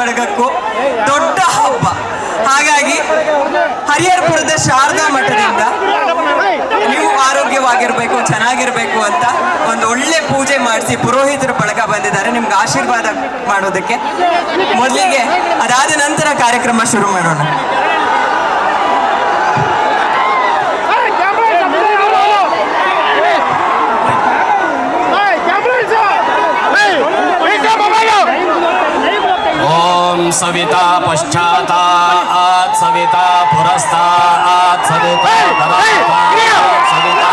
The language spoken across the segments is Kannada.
ಬಳಗಕ್ಕೂ ದೊಡ್ಡ ಹಬ್ಬ. ಹಾಗಾಗಿ ಹರಿಹರಪುರದ ಶಾರದಾ ಮಠದಿಂದ ನೀವು ಆರೋಗ್ಯವಾಗಿರ್ಬೇಕು, ಚೆನ್ನಾಗಿರ್ಬೇಕು ಅಂತ ಒಂದು ಒಳ್ಳೆ ಪೂಜೆ ಮಾಡಿಸಿ ಪುರೋಹಿತರು ಬಳಗ ಬಂದಿದ್ದಾರೆ. ನಿಮ್ಗೆ ಆಶೀರ್ವಾದ ಮಾಡೋದಕ್ಕೆ ಮೊದಲಿಗೆ ಅದಾದ ನಂತರ ಕಾರ್ಯಕ್ರಮ ಶುರು ಮಾಡೋಣ. सविता पश्चातात् सविता पुरस्तात् सविता सविता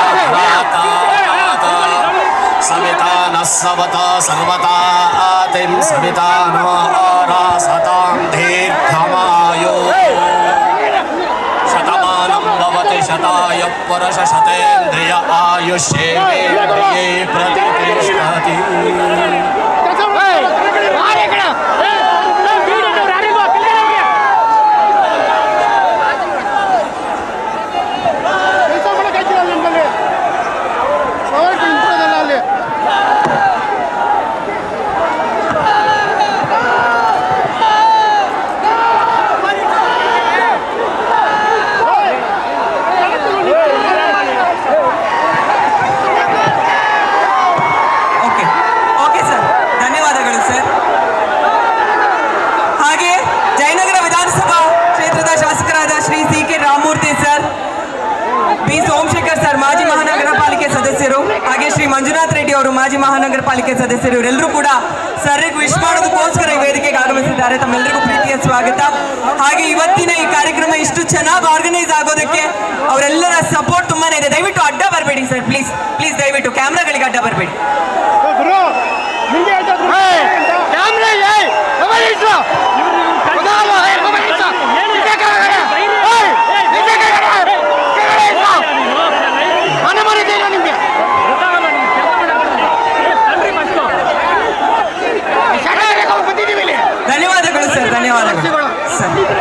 सविता नः सवत सर्वतातिं सविता नो आरासतां दीर्घमायो शतमानं भवति शताय पुरुषशतेन्द्रिय आयुष्येवेन्द्रिये प्रतिष्ठति ಹಾಗೆ ಶ್ರೀ ಮಂಜುನಾಥ್ ರೆಡ್ಡಿ ಅವರು ಮಾಜಿ ಮಹಾನಗರ ಪಾಲಿಕೆ ಸದಸ್ಯರು, ಇವರೆಲ್ಲರೂ ಕೂಡ ಸರ್ಗೆ ವಿಶ್ ಮಾಡೋದಕ್ಕೋಸ್ಕರ ಈ ವೇದಿಕೆಗೆ ಆಗಮಿಸಿದ್ದಾರೆ. ತಮ್ಮೆಲ್ಲರಿಗೂ ಪ್ರೀತಿಯ ಸ್ವಾಗತ. ಹಾಗೆ ಇವತ್ತಿನ ಈ ಕಾರ್ಯಕ್ರಮ ಇಷ್ಟು ಚೆನ್ನಾಗಿ ಆರ್ಗನೈಸ್ ಆಗೋದಕ್ಕೆ ಅವರೆಲ್ಲರ ಸಪೋರ್ಟ್ ತುಂಬಾನೇ ಇದೆ. ದಯವಿಟ್ಟು ಅಡ್ಡ ಬರಬೇಡಿ ಸರ್ ಪ್ಲೀಸ್ ಪ್ಲೀಸ್ ದಯವಿಟ್ಟು. ಕ್ಯಾಮ್ರಾಗಳಿಗೆ ಅಡ್ಡ ಬರಬೇಡಿ. casa.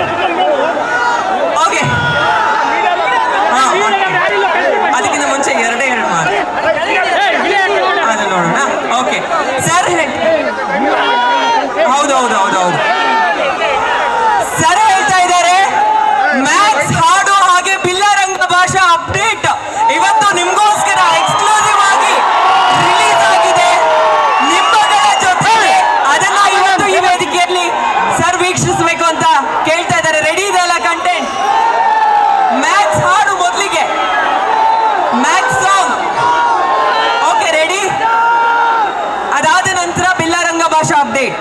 ভাষা আপডেট